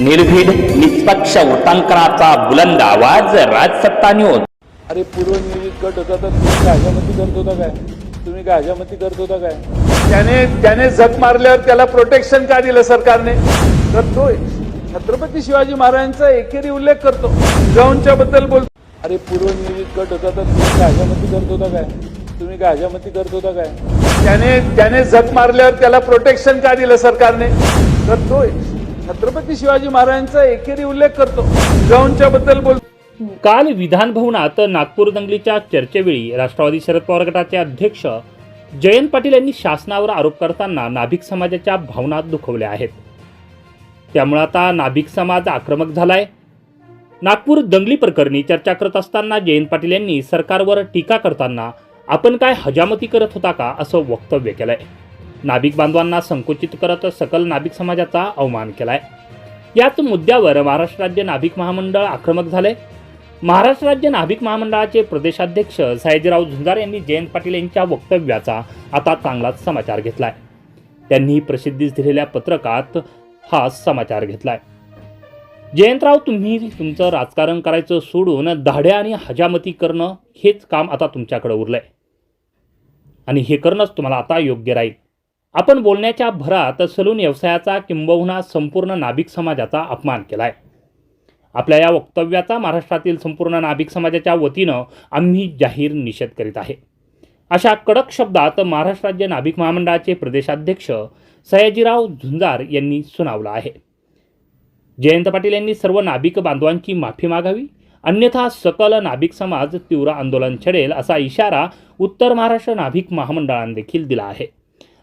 निर्भीड निष्पक्ष वृत्तांकनाचा बुलंद आवाज राजसत्ता न्यूज अरे पूर्वनियोजित गट होता तर तुम्ही गाजामती करत होता काय? तुम्ही गाजामती करत होता काय? त्याने त्याने झक मारल्यावर त्याला प्रोटेक्शन का दिलं सरकारने? तर तो छत्रपती शिवाजी महाराजांचा एकेरी उल्लेख करतो. जाऊनच्या बद्दल बोलतो अरे पूर्वनियोजित गट होता तर तुम्ही गाजामती करत होता काय? तुम्ही गाजामती करत होता काय? त्याने त्याने झक मारल्यावर त्याला प्रोटेक्शन का दिलं सरकारने? तर तो छत्रपती शिवाजी महाराजांचा एकेरी उल्लेख करतो. जिजाऊंच्या बद्दल बोल काल विधान भवनात नागपूर दंगलीच्या चर्चेवेळी राष्ट्रवादी शरद पवार गटाचे अध्यक्ष जयंत पाटील यांनी शासनावर आरोप करताना नाभिक समाजाच्या भावना दुखवल्या आहेत. त्यामुळे आता नाभिक समाज आक्रमक झालाय. नागपूर दंगली प्रकरणी चर्चा करत असताना जयंत पाटील यांनी सरकारवर टीका करताना आपण काय हजामती करत होता का असं वक्तव्य केलंय. नाभिक बांधवांना संकुचित करत सकल नाभिक समाजाचा अवमान केलाय. याच मुद्द्यावर महाराष्ट्र राज्य नाभिक महामंडळ आक्रमक झाले महाराष्ट्र राज्य नाभिक महामंडळाचे प्रदेशाध्यक्ष सयाजीराव झुंजार यांनी जयंत पाटील यांच्या वक्तव्याचा आता चांगलाच समाचार घेतलाय. त्यांनी प्रसिद्धीस दिलेल्या पत्रकात हा समाचार घेतलाय. जयंतराव तुम्ही तुमचं राजकारण करायचं सोडून दाढ्या आणि हजामती करणं हेच काम आता तुमच्याकडे उरलंय. आणि हे करणंच तुम्हाला आता योग्य राहील. आपण बोलण्याच्या भरात सलून व्यवसायाचा किंबहुना संपूर्ण नाभिक समाजाचा अपमान केला आहे आपल्या या वक्तव्याचा महाराष्ट्रातील संपूर्ण नाभिक समाजाच्या वतीनं आम्ही जाहीर निषेध करीत आहे. अशा कडक शब्दात महाराष्ट्र राज्य नाभिक महामंडळाचे प्रदेशाध्यक्ष सयाजीराव झुंजार यांनी सुनावलं आहे. जयंत पाटील यांनी सर्व नाभिक बांधवांची माफी मागावी अन्यथा सकल नाभिक समाज तीव्र आंदोलन छेडेल असा इशारा उत्तर महाराष्ट्र नाभिक महामंडळाने देखील दिला आहे.